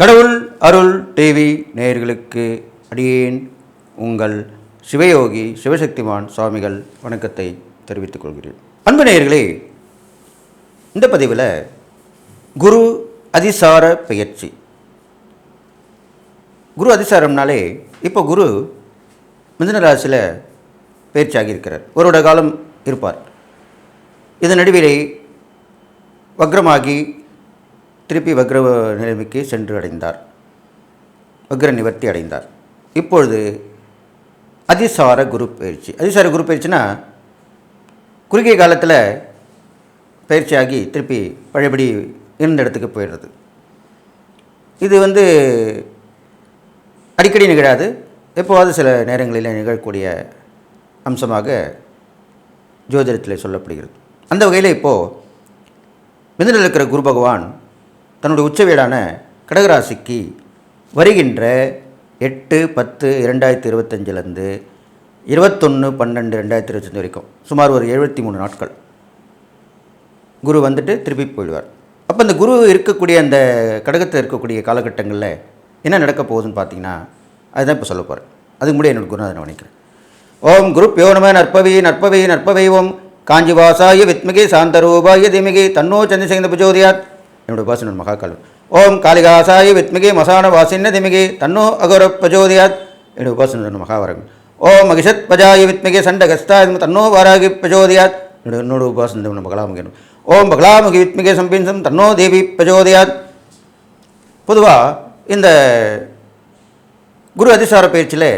கடவுள் அருள் டிவி நேயர்களுக்கு அடியேன் உங்கள் சிவயோகி சிவசக்திமான் சுவாமிகள் வணக்கத்தை தெரிவித்துக் கொள்கிறேன். அன்பு நேயர்களே இந்த பதிவில் குரு அதிசார பயிற்சி. குரு அதிசாரம்னாலே இப்போ குரு மிதன ராசியில் பயிற்சி ஆகியிருக்கிறார் ஒருவட காலம் இருப்பார். இதன் நடுவிலே வக்ரமாகி திருப்பி வக்ர நிலைமைக்கு சென்று அடைந்தார். வக்ர நிவர்த்தி அடைந்தார். இப்பொழுது அதிசார குரு பயிற்சி. அதிசார குரு பயிற்சினா குறுகிய காலத்தில் பயிற்சியாகி திருப்பி பழையபடி இருந்த இடத்துக்கு போயிடுறது. இது வந்து அடிக்கடி நிகழாது. எப்போவாவது சில நேரங்களில் நிகழக்கூடிய அம்சமாக ஜோதிடத்தில் சொல்லப்படுகிறது. அந்த வகையில் இப்போது மிதனில் இருக்கிற குரு பகவான் தன்னுடைய உச்ச வீடான கடகராசிக்கு வருகின்ற எட்டு பத்து இரண்டாயிரத்தி இருபத்தஞ்சிலேருந்து இருபத்தொன்று பன்னெண்டு ரெண்டாயிரத்தி இருபத்தஞ்சி வரைக்கும் சுமார் ஒரு எழுபத்தி மூணு நாட்கள். குரு வந்துட்டு திருப்பி போயிடுவார். அப்போ அந்த குரு இருக்கக்கூடிய அந்த கடகத்தில் இருக்கக்கூடிய காலகட்டங்களில் என்ன நடக்க போகுதுன்னு பார்த்தீங்கன்னா அதுதான் இப்போ சொல்ல போகிறேன் அதுக்கு முன்னாடி என்னோட குருநாதனை வணிக்கிறேன் ஓம் குரு பியோனம நற்பவி நற்பவி நற்பவை ஓம். காஞ்சிவாசாய வித்மிகை சாந்தரூபாய திமிகி தன்னோ சந்திரசேகர புஜோதியாத். என்னோட உபாசனன் மகாகாலம் ஓம் காளிகாசாயி வித்மிகி மசான வாசின்ன திமிகி தன்னோ அகோர பிரஜோதியாத். என்னோட உபாசனன் மகாவரகம் ஓம் மகிஷத் பஜாய வித்மிகி சண்டகஸ்தா தன்னோ வாராகி பிரஜோதியாத். என்னோட என்னோட உபாசனம் பகலாமுகன் ஓம் பகலாமுகி வித்மிகே சம்பின்சம் தன்னோ தேவி பிரஜோதியாத். பொதுவாக இந்த குரு அதிசார பயிற்சியில்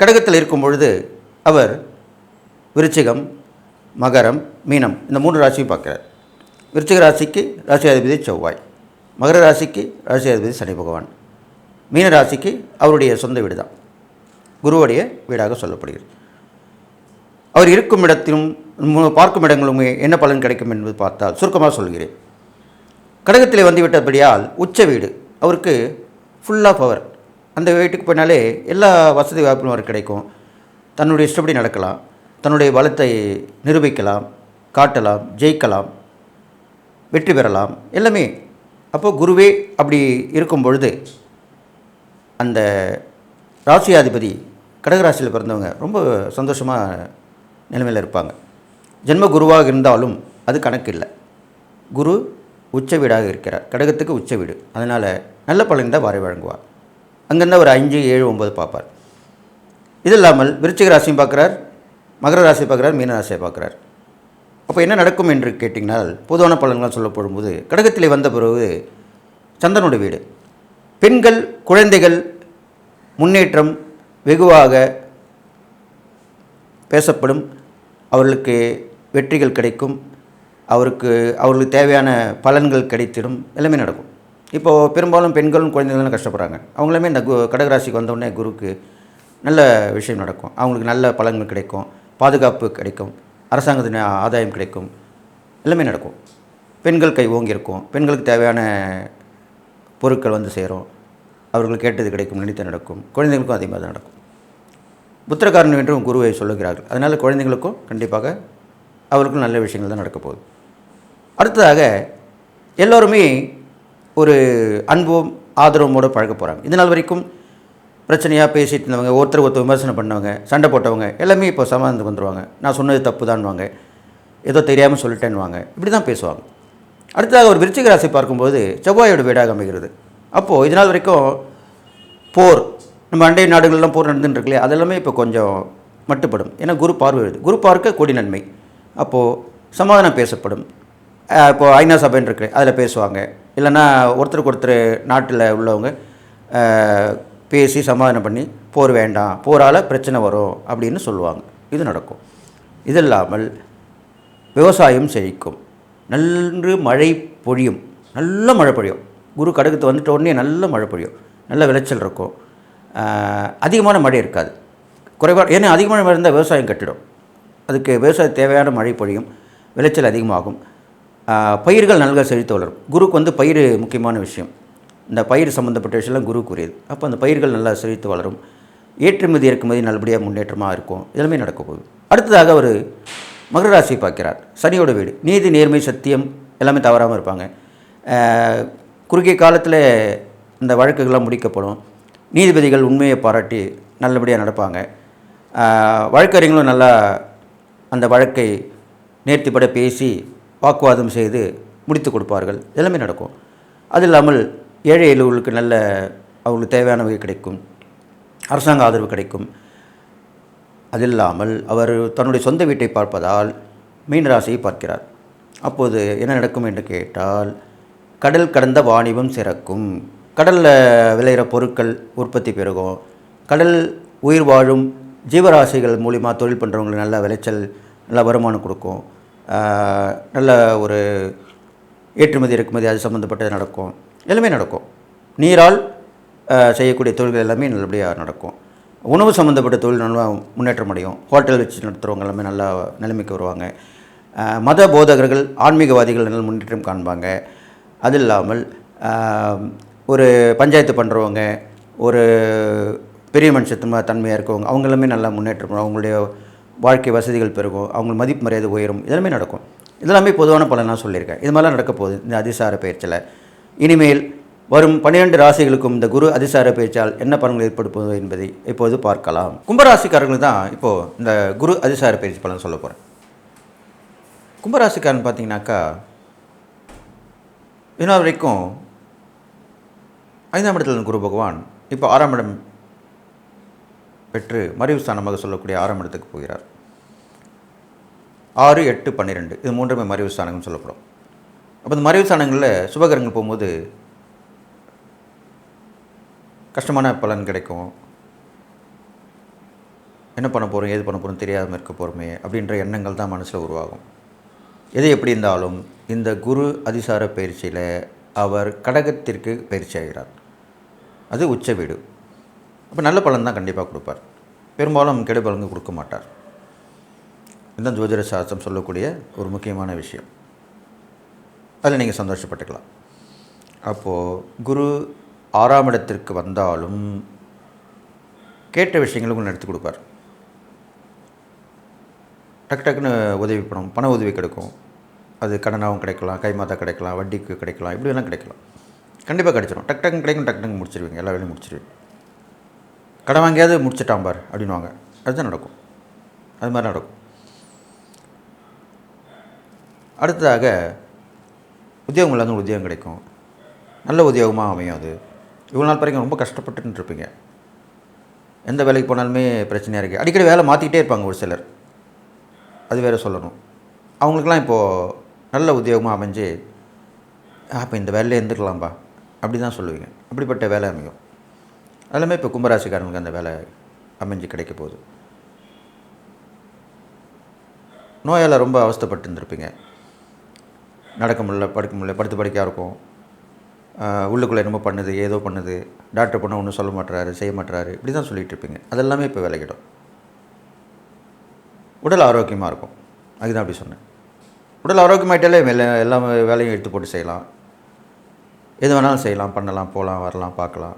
கடகத்தில் இருக்கும் பொழுது அவர் விருச்சிகம் மகரம் மீனம் இந்த மூன்று ராசியும் பார்க்குறார். விருச்சிக ராசிக்கு ராசி அதிபதி செவ்வாய். மகர ராசிக்கு ராசி அதிபதி சனி பகவான். மீன ராசிக்கு அவருடைய சொந்த வீடு தான் குருவுடைய வீடாக சொல்லப்படுகிறது. அவர் இருக்கும் இடத்திலும் பார்க்கும் இடங்களுமே என்ன பலன் கிடைக்கும் என்பது பார்த்தால் சுருக்கமாக சொல்கிறேன். கடகத்தில் வந்துவிட்டபடியால் உச்ச வீடு. அவருக்கு ஃபுல்லாக பவர் அந்த வீட்டுக்கு போனாலே எல்லா வசதி வாய்ப்பும் அவருக்கு கிடைக்கும். தன்னுடைய இஷ்டப்படி நடக்கலாம். தன்னுடைய பலத்தை நிரூபிக்கலாம் காட்டலாம் ஜெயிக்கலாம். வெற்றி பெறலாம். எல்லாமே. அப்போது குருவே அப்படி இருக்கும் பொழுது அந்த ராசியாதிபதி கடகராசியில் பிறந்தவங்க ரொம்ப சந்தோஷமாக நிலைமையில் இருப்பாங்க. ஜென்ம குருவாக இருந்தாலும் அது கணக்கு இல்லை. குரு உச்ச வீடாக இருக்கிறார். கடகத்துக்கு உச்ச வீடு. அதனால் நல்ல பலன் தான் வாரி வழங்குவார். அங்கேருந்து ஒரு அஞ்சு ஏழு ஒம்பது பார்ப்பார். இது இல்லாமல் விருச்சிக ராசியும் பார்க்குறார் மகர ராசியை பார்க்குறார் மீன ராசியை பார்க்குறார். அப்போ என்ன நடக்கும் என்று கேட்டிங்கனால் பொதுவான பலன்கள் சொல்லப்படும்போது கடகத்திலே வந்த பிறகு சந்தனுடைய வீடு. பெண்கள் குழந்தைகள் முன்னேற்றம் வெகுவாக பேசப்படும். அவர்களுக்கு வெற்றிகள் கிடைக்கும். அவருக்கு அவர்களுக்கு தேவையான பலன்கள் கிடைத்திடும். எல்லாமே நடக்கும். இப்போது பெரும்பாலும் பெண்களும் குழந்தைகளும் கஷ்டப்படுறாங்க. அவங்களுமே இந்த கு கடகராசிக்கு வந்தோடனே குருக்கு நல்ல விஷயம் நடக்கும். அவங்களுக்கு நல்ல பலன்கள் கிடைக்கும். பாதுகாப்பு கிடைக்கும். அரசாங்கத்தின் ஆதாயம் கிடைக்கும். எல்லாமே நடக்கும். பெண்கள் கை ஓங்கி இருக்கும். பெண்களுக்கு தேவையான பொருட்கள் வந்து சேரும். அவர்கள் கேட்டது கிடைக்கும். நினைத்து நடக்கும். குழந்தைகளுக்கும் அதே மாதிரி தான் நடக்கும். புத்திரக்காரன் என்றும் குருவை சொல்லுகிறார்கள். அதனால் குழந்தைங்களுக்கும் கண்டிப்பாக அவருக்கும் நல்ல விஷயங்கள் தான் நடக்க போகுது. அடுத்ததாக எல்லோருமே ஒரு அன்பும் ஆதரவோடு பழக போகிறாங்க இதனால் நாள் வரைக்கும் பிரச்சனையாக பேசிட்டு இருந்தவங்க ஒருத்தர் ஒருத்தர் விமர்சனம் பண்ணவங்க சண்டை போட்டவங்க எல்லாமே இப்போ சமாதானத்துக்கு வந்துடுவாங்க நான் சொன்னது தப்பு தான்வாங்க ஏதோ தெரியாமல் சொல்லிட்டேன்னுவாங்க. இப்படி தான் பேசுவாங்க. அடுத்ததாக ஒரு விருச்சிக ராசி பார்க்கும்போது செவ்வாயோட வீடாக அமைகிறது. அப்போது இது நாள் வரைக்கும் போர் நம்ம அண்டை நாடுகள்லாம் போர் நடந்துட்டு அதெல்லாமே இப்போ கொஞ்சம் மட்டுப்படும். ஏன்னா குரு பார்வை வருது. குரு பார்க்க கொடி நன்மை. அப்போது சமாதானம் பேசப்படும். இப்போது இப்போ ஐநா சபைன்னு இருக்கு. அதில் பேசுவாங்க. இல்லைன்னா ஒருத்தருக்கு ஒருத்தர் நாட்டில் உள்ளவங்க பேசி சமாதானம் பண்ணி போர் வேண்டாம் போரால் பிரச்சனை வரும் அப்படின்னு சொல்லுவாங்க. இது நடக்கும். இது இல்லாமல் விவசாயம் செழிக்கும். நன்று மழை பொழியும். நல்ல மழை பொழியும். குரு கடகத்து வந்துட்ட உடனே நல்ல மழை பொழியும். நல்ல விளைச்சல் இருக்கும். அதிகமான மழை இருக்காது. குறைவாக ஏன்னா அதிகமான மழை இருந்தால் விவசாயம் கட்டிடும். அதுக்கு விவசாய தேவையான மழை பொழியும். விளைச்சல் அதிகமாகும். பயிர்கள் நல்ல செழித்து வளரும். குருக்கு வந்து பயிர் முக்கியமான விஷயம். இந்த பயிர் சம்மந்தப்பட்ட விஷயம்லாம் குருக்குரியது அப்போ அந்த பயிர்கள் நல்லா செழித்து வளரும். ஏற்றுமதி இறக்குமதி நல்லபடியாக முன்னேற்றமாக இருக்கும். இதெல்லாமே நடக்க போகுது. அடுத்ததாக அவர் மகர ராசியை பார்க்கிறார். சனியோட வீடு. நீதி நேர்மை சத்தியம் எல்லாமே தவறாமல் இருப்பாங்க. குறுகிய காலத்தில் இந்த வழக்குகள்லாம் முடிக்கப்படும். நீதிபதிகள் உண்மையை பாராட்டி நல்லபடியாக நடப்பாங்க. வழக்கறிஞர்களும் நல்லா அந்த வழக்கை நேர்த்திப்பட பேசி வாக்குவாதம் செய்து முடித்து கொடுப்பார்கள். எல்லாமே நடக்கும். அது இல்லாமல் ஏழை எளியவர்களுக்கு நல்ல அவர்களுக்கு தேவையானவை கிடைக்கும். அரசாங்க ஆதரவு கிடைக்கும். அது இல்லாமல் அவர் தன்னுடைய சொந்த வீட்டை பார்ப்பதால் மீன ராசியை பார்க்கிறார். அப்போது என்ன நடக்கும் என்று கேட்டால் கடல் கடந்த வாணிபம் சிறக்கும். கடலில் விளையிற பொருட்கள் உற்பத்தி பெருகும். கடல் உயிர் வாழும் ஜீவராசிகள் மூலிமா தொழில் பண்ணுறவங்களுக்கு நல்ல விளைச்சல் நல்ல வருமானம் கொடுக்கும். நல்ல ஒரு ஏற்றுமதி இறக்குமதி அது சம்மந்தப்பட்டது நடக்கும். எல்லாமே நடக்கும். நீரால் செய்யக்கூடிய தொழில்கள் எல்லாமே நல்லபடியாக நடக்கும். உணவு சம்மந்தப்பட்ட தொழில் நல்லா முன்னேற்றம் அடையும். ஹோட்டல் வச்சு நடத்துகிறவங்க எல்லாமே நல்லா நிலைமைக்கு வருவாங்க. மத போதகர்கள் ஆன்மீகவாதிகள் நல்ல முன்னேற்றம் காண்பாங்க. அது இல்லாமல் ஒரு பஞ்சாயத்து பண்ணுறவங்க ஒரு பெரிய மனுஷத்துமா தன்மையாக இருக்கவங்க அவங்க எல்லாமே நல்லா முன்னேற்றம் அவங்களுடைய வாழ்க்கை வசதிகள் பெருகும். அவங்க மதிப்பு மரியாதை உயரும். இதெல்லாமே நடக்கும். இதெல்லாமே பொதுவான பலனாக சொல்லியிருக்கேன். இது மாதிரிலாம் நடக்க போகுது இந்த அதிசார பயிற்சியில். இனிமேல் வரும் பன்னிரெண்டு ராசிகளுக்கும் இந்த குரு அதிசார பேச்சால் என்ன பலன்கள் ஏற்படுத்துவது என்பதை இப்போது பார்க்கலாம். கும்பராசிக்காரர்கள் தான் இப்போது இந்த குரு அதிசார பயிற்சி பலன் சொல்ல போகிறேன் கும்பராசிக்காரன் பார்த்தீங்கன்னாக்கா இன்னொரு வரைக்கும் ஐந்தாம் இடத்துல குரு பகவான் இப்போ ஆறாம் இடம் பெற்று மறைவு ஸ்தானமாக சொல்லக்கூடிய ஆறாம் இடத்துக்கு போகிறார். ஆறு எட்டு பன்னிரெண்டு. இது மூன்றுமே மறைவு ஸ்தானங்கள்னு சொல்லப்படும். அப்போ இந்த மறைவு சாணங்களில் சுபகரங்கள் போகும்போது கஷ்டமான பலன் கிடைக்கும். என்ன பண்ண போகிறோம் ஏது பண்ண போகிறோம் தெரியாமல் இருக்க போகிறோமே அப்படின்ற எண்ணங்கள் தான் மனசில் உருவாகும். எது எப்படி இருந்தாலும் இந்த குரு அதிசார பயிற்சியில் அவர் கடகத்திற்கு பயிற்சி ஆகிறார். அது உச்ச வீடு. அப்போ நல்ல பலன் தான் கண்டிப்பாக கொடுப்பார். பெரும்பாலும் கெடு பலன்கள் கொடுக்க மாட்டார். இதுதான் ஜோதிட சாஸ்திரம் சொல்லக்கூடிய ஒரு முக்கியமான விஷயம். அதில் நீங்கள் சந்தோஷப்பட்டுக்கலாம். அப்போது குரு ஆறாம் இடத்திற்கு வந்தாலும் கேட்ட விஷயங்களை உங்களுக்கு எடுத்து கொடுப்பார். டக்கு டக்குன்னு உதவி பணம் பண உதவி கிடைக்கும். அது கடனாகவும் கிடைக்கலாம் கைமாதா கிடைக்கலாம் வட்டிக்கு கிடைக்கலாம் இப்படி எல்லாம் கிடைக்கலாம். கண்டிப்பாக கிடைச்சிடும் டக் டக்குன்னு கிடைக்கும் டக்கு டக்கு முடிச்சிருவீங்க. எல்லா வேலையும் முடிச்சிருவீங்க. கடன் வாங்கியாவது முடிச்சிட்டான் பார் அப்படின்வாங்க அதுதான் நடக்கும். அது மாதிரி நடக்கும். அடுத்ததாக உத்தியோகம் இல்லாத உத்தியோகம் கிடைக்கும். நல்ல உத்தியோகமாக அமையும் அது. இவ்வளோ நாள் வரைக்கும் ரொம்ப கஷ்டப்பட்டுன்னு இருப்பீங்க எந்த வேலைக்கு போனாலுமே பிரச்சனையாக இருக்குது அடிக்கடி வேலை மாற்றிக்கிட்டே இருப்பாங்க ஒரு சிலர். அது வேறு சொல்லணும். அவங்களுக்கெல்லாம் இப்போது நல்ல உத்தியோகமாக அமைஞ்சு அப்போ இந்த வேலையிலே இருந்துக்கலாம்பா. அப்படி தான் சொல்லுவீங்க. அப்படிப்பட்ட வேலை அமையும். எல்லாமே இப்போ கும்பராசிக்காரங்களுக்கு அந்த வேலை அமைஞ்சு கிடைக்க போகுது. நோயால் ரொம்ப அவஸ்தைப்பட்டு இருந்திருப்பீங்க நடக்க முடியல படுக்க முடியல படுத்து படுக்கையாக இருக்கும். உள்ளுக்குள்ளே என்னமோ பண்ணுது ஏதோ பண்ணுது. டாக்டர் பண்ண ஒன்றும் சொல்ல மாட்டுறாரு செய்ய மாட்டுறாரு இப்படி தான் சொல்லிகிட்டு இருப்பீங்க. அதெல்லாமே இப்போ விலகிடும். உடல் ஆரோக்கியமாக இருக்கும். அதுதான் அப்படி சொன்னேன். உடல் ஆரோக்கியமாயிட்டாலே எல்லா எல்லா வேலையும் எடுத்து போட்டு செய்யலாம். எது வேணாலும் செய்யலாம் பண்ணலாம் போகலாம் வரலாம் பார்க்கலாம்.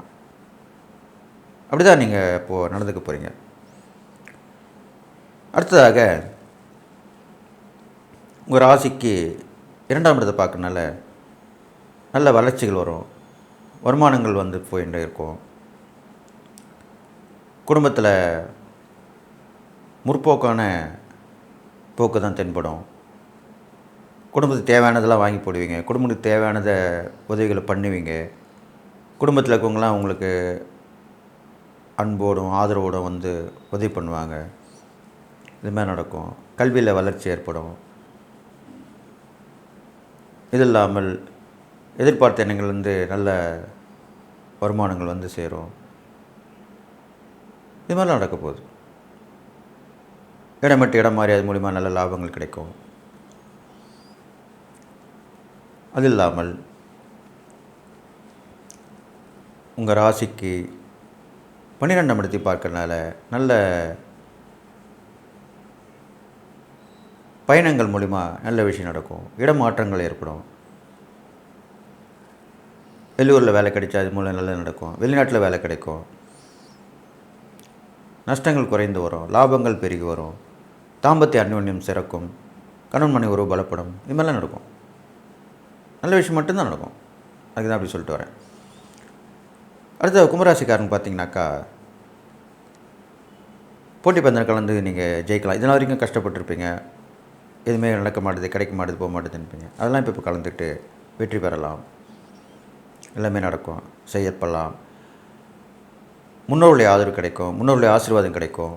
அப்படி தான் நீங்கள் இப்போது நடந்துக்க போகிறீங்க அடுத்ததாக உங்கள் ராசிக்கு இரண்டாம் இடத்தை பார்க்கறனால நல்ல வளர்ச்சிகள் வரும். வருமானங்கள் வந்து போயிட்டே இருக்கும். குடும்பத்தில் முற்போக்கான போக்கு தான் தென்படும். குடும்பத்துக்கு தேவையானதெல்லாம் வாங்கி போடுவீங்க. குடும்பத்துக்கு தேவையானதை உதவிகளை பண்ணுவீங்க. குடும்பத்தில் இருக்கவங்களாம் உங்களுக்கு அன்போடும் ஆதரவோடும் வந்து உதவி பண்ணுவாங்க. இது மாதிரி நடக்கும். கல்வியில் வளர்ச்சி ஏற்படும். இது இல்லாமல் எதிர்பார்த்த எண்ணங்கள் வந்து நல்ல வருமானங்கள் வந்து சேரும். இது மாதிரிலாம் நடக்க போகுது. இடம் விட்டு இடம் மாறி அது மூலிமா நல்ல லாபங்கள் கிடைக்கும். அது இல்லாமல் உங்கள் ராசிக்கு பன்னிரெண்டாம் இடத்தை பார்க்கறனால நல்ல பயணங்கள் மூலிமா நல்ல விஷயம் நடக்கும். இடமாற்றங்கள் ஏற்படும். வெளியூரில் வேலை கிடைச்சா அது மூலம் நல்லது நடக்கும். வெளிநாட்டில் வேலை கிடைக்கும். நஷ்டங்கள் குறைந்து வரும். லாபங்கள் பெருகி வரும். தாம்பத்திய அந்யோன்யம் சிறக்கும். கணவன் மனை உறவு பலப்படும். இது மாதிரிலாம் நடக்கும். நல்ல விஷயம் மட்டும்தான் நடக்கும். அதுக்கு தான் அப்படி சொல்லிட்டு வரேன். அடுத்த கும்பராசிக்காரங்க பார்த்தீங்கன்னாக்கா போட்டி பந்தயம் கலந்து நீங்கள் ஜெயிக்கலாம். இதனால் வரைக்கும் கஷ்டப்பட்டிருப்பீங்க. எதுவுமே நடக்க மாட்டுது கிடைக்க மாட்டுது போக மாட்டுதுன்னுப்பீங்க அதெல்லாம் இப்போ இப்போ கலந்துக்கிட்டு வெற்றி பெறலாம். எல்லாமே நடக்கும். செய்யப்படலாம். முன்னோருடைய ஆதரவு கிடைக்கும். முன்னோருடைய ஆசீர்வாதம் கிடைக்கும்.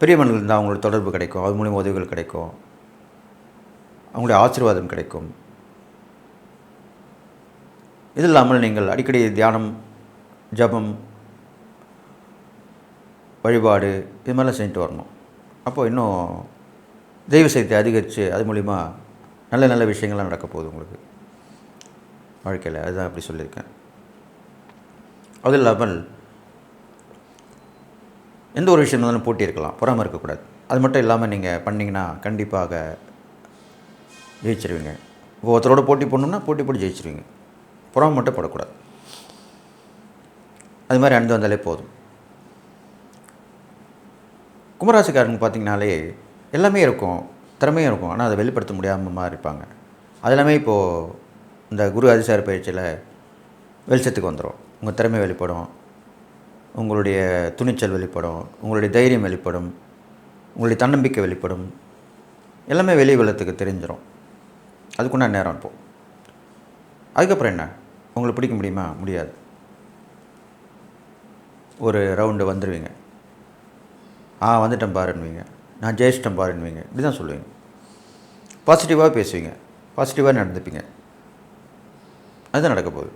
பெரிய மனிதர்கள் இருந்தால் அவங்களோட தொடர்பு கிடைக்கும். அது மூலியமாக உதவிகள் கிடைக்கும். அவங்களுடைய ஆசீர்வாதம் கிடைக்கும். இது இல்லாமல் நீங்கள் அடிக்கடி தியானம் ஜபம் வழிபாடு இது மாதிரிலாம் செஞ்சுட்டு வரணும். அப்போது இன்னும் தெய்வ சக்தி அதிகரித்து அது மூலிமா நல்ல நல்ல விஷயங்கள்லாம் நடக்க போகுது உங்களுக்கு. வாழ்க்கையில் அதுதான் அப்படி சொல்லியிருக்கேன். அது இல்லாமல் எந்த ஒரு விஷயம் இருந்தாலும் போட்டி இருக்கலாம். பொறாமல் இருக்கக்கூடாது. அது மட்டும் இல்லாமல் நீங்கள் பண்ணிங்கன்னா கண்டிப்பாக ஜெயிச்சிருவீங்க. இப்போ ஒருத்தரோட போட்டி போடணும்னா போட்டி போட்டு ஜெயிச்சிருவீங்க. பொறாமை மட்டும் போடக்கூடாது. அது மாதிரி அணிந்து வந்தாலே போதும். கும்பராசிக்காரங்க பார்த்தீங்கனாலே எல்லாமே இருக்கும் திறமையும் இருக்கும். ஆனால் அதை வெளிப்படுத்த முடியாமல் மாதிரி இருப்பாங்க. அது எல்லாமே இப்போது இந்த குரு அதிசார பயிற்சியில் வெளிச்சத்துக்கு வந்துடும் உங்கள் திறமை வெளிப்படும். உங்களுடைய துணிச்சல் வெளிப்படும். உங்களுடைய தைரியம் வெளிப்படும். உங்களுடைய தன்னம்பிக்கை வெளிப்படும். எல்லாமே வெளி வெள்ளத்துக்கு தெரிஞ்சிடும் அதுக்குண்டான நேரம் இப்போது அதுக்கப்புறம் என்ன? உங்களுக்கு பிடிக்க முடியுமா? முடியாது. ஒரு ரவுண்டு வந்துடுவீங்க ஆ வந்துட்டேன் பாருன்னுவீங்க. நான் ஜெயிச்சிட்டேன் பாருன்னுவீங்க இப்படி தான் சொல்லுவீங்க பாசிட்டிவாக பேசுவீங்க. பாசிட்டிவாக நடந்துப்பீங்க. அதுதான் நடக்க போகுது.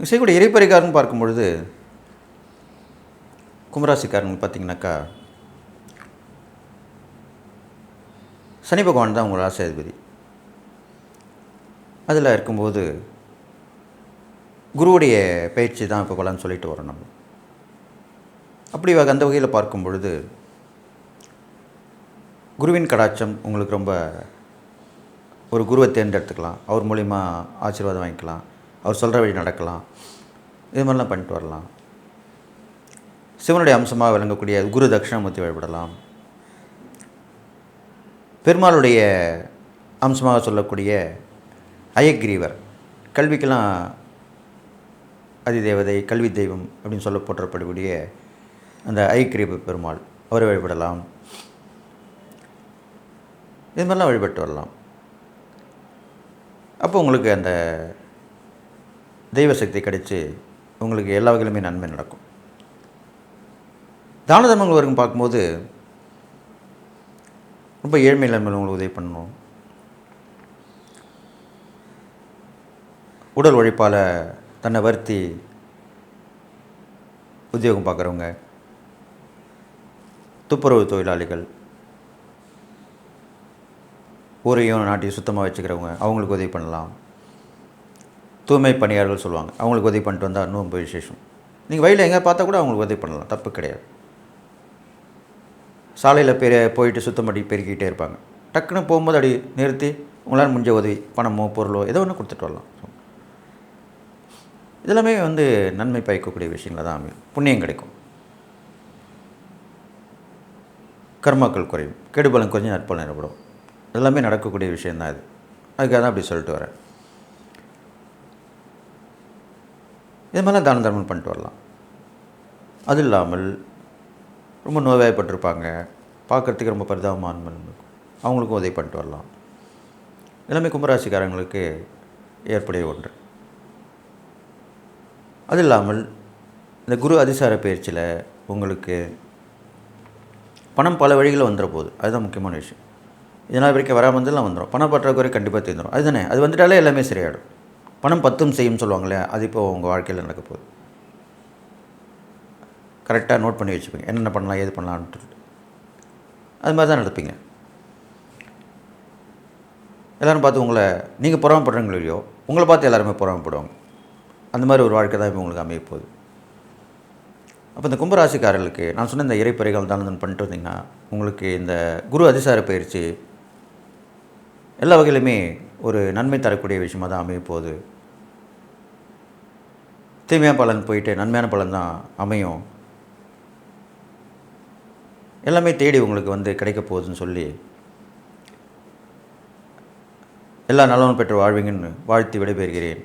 செய்யக்கூடிய இறைப்பறிக்காரன் பார்க்கும் பொழுது கும்பராசிக்காரன் பார்த்தீங்கன்னாக்கா சனி பகவான் தான் உங்களோட ஆசாதிபதி அதில் இருக்கும்போது குருவுடைய பயிற்சி தான் இப்போ பலன்னு சொல்லிட்டு வரோம் நம்ம. அப்படி அந்த வகையில் பார்க்கும் பொழுது குருவின் கடாட்சம் உங்களுக்கு ரொம்ப ஒரு குருவை தேர்ந்தெடுத்துக்கலாம். அவர் மூலிமா ஆசீர்வாதம் வாங்கிக்கலாம். அவர் சொல்கிற வழி நடக்கலாம். இது மாதிரிலாம் பண்ணிட்டு வரலாம். சிவனுடைய அம்சமாக விளங்கக்கூடிய குரு தட்சிணாமூர்த்தி வழிபடலாம். பெருமாளுடைய அம்சமாக சொல்லக்கூடிய அயக்ரீவர் கல்விக்கெல்லாம் அதிதேவதை கல்வி தெய்வம் அப்படின்னு சொல்ல போற்றப்படக்கூடிய அந்த ஐக்கிரீவ பெருமாள் அவரை வழிபடலாம். இது மாதிரிலாம் வழிபட்டு வரலாம். அப்போ உங்களுக்கு அந்த தெய்வ சக்தி கிடைச்சி உங்களுக்கு எல்லா வகையிலுமே நன்மை நடக்கும். தான தர்மங்கள் வரைக்கும் பார்க்கும்போது ரொம்ப ஏழ்மை இல்லாமல் உங்களுக்கு உதவி பண்ணணும். உடல் உழைப்பால் தன்னை வருத்தி உத்தியோகம் பார்க்குறவங்க துப்புரவு தொழிலாளிகள். ஊரையும் நாட்டையும் சுத்தமாக வச்சுக்கிறவங்க அவங்களுக்கு உதவி பண்ணலாம். தூய்மை பணியாளர்கள் சொல்லுவாங்க அவங்களுக்கு உதவி பண்ணிட்டு வந்தால் இன்னும் ரொம்ப விசேஷம். நீங்கள் வயலில் எங்கே பார்த்தா கூட அவங்களுக்கு உதவி பண்ணலாம் தப்பு கிடையாது. சாலையில் பெரிய போயிட்டு சுத்தம் பண்ணி பெருக்கிக்கிட்டே இருப்பாங்க. டக்குன்னு போகும்போது அப்படி நிறுத்தி உங்களால் முடிஞ்ச உதவி பணமோ பொருளோ ஏதோ ஒன்று கொடுத்துட்டு வரலாம். இதெல்லாமே வந்து நன்மை பயக்கக்கூடிய விஷயங்கள தான் அமையும். புண்ணியம் கிடைக்கும். கர்மாக்கள் குறையும். கெடுபலம் கொஞ்சம் நற்பலன் ஏற்படும் எல்லாமே நடக்கக்கூடிய விஷயந்தான் இது. அதுக்காக தான் அப்படி சொல்லிட்டு வரேன். இது மாதிரிலாம் தான தர்மம் பண்ணிட்டு வரலாம். அது இல்லாமல் ரொம்ப நோய்வாய்ப்பட்டிருப்பாங்க. பார்க்குறதுக்கு ரொம்ப பரிதாபமான இருக்கும். அவங்களுக்கும் உதவி பண்ணிட்டு வரலாம். எல்லாமே கும்பராசிக்காரங்களுக்கு ஏற்புடைய ஒன்று. அது இல்லாமல் இந்த குரு அதிசார பயிற்சியில் உங்களுக்கு பணம் பல வழிகளில் வந்துட போகுது அதுதான் முக்கியமான விஷயம். இதனால் வரைக்கும் வராமல் இருந்தாலும் வந்துடும் பணம் பற்றாக்குறை கண்டிப்பாக தீர்ந்துடும் அதுதானே? அது வந்துட்டாலே எல்லாமே சரியாயிடும். பணம் பத்தும் செய்யும் சொல்லுவாங்களே அது இப்போ உங்கள் வாழ்க்கையில் நடக்க போகுது. கரெக்டாக நோட் பண்ணி வச்சுப்பீங்க என்னென்ன பண்ணலாம் ஏது பண்ணலான்ட்டு அது மாதிரி தான் நடப்பீங்க. எல்லோரும் பார்த்து உங்களை நீங்கள் புறாமப்படுறீங்களோ இல்லையோ உங்களை பார்த்து எல்லாருமே புறாமப்படுவாங்க. அந்த மாதிரி ஒரு வாழ்க்கை தான் இப்போ உங்களுக்கு அமைய போகுது. அப்போ இந்த கும்பராசிக்காரர்களுக்கு நான் சொன்ன இந்த இறைப்பறைகள் தானதன் பண்ணிட்டு வந்தீங்கன்னா உங்களுக்கு இந்த குரு அதிசார பயிற்சி எல்லா வகையிலுமே ஒரு நன்மை தரக்கூடிய விஷயமாக தான் அமைய போகுது. தீமையான பலன் போயிட்டு நன்மையான பலன் தான் அமையும். எல்லாமே தேடி உங்களுக்கு வந்து கிடைக்க போகுதுன்னு சொல்லி எல்லா நலனும் பெற்று வாழ்வீங்கன்னு வாழ்த்தி விடைபெறுகிறேன்.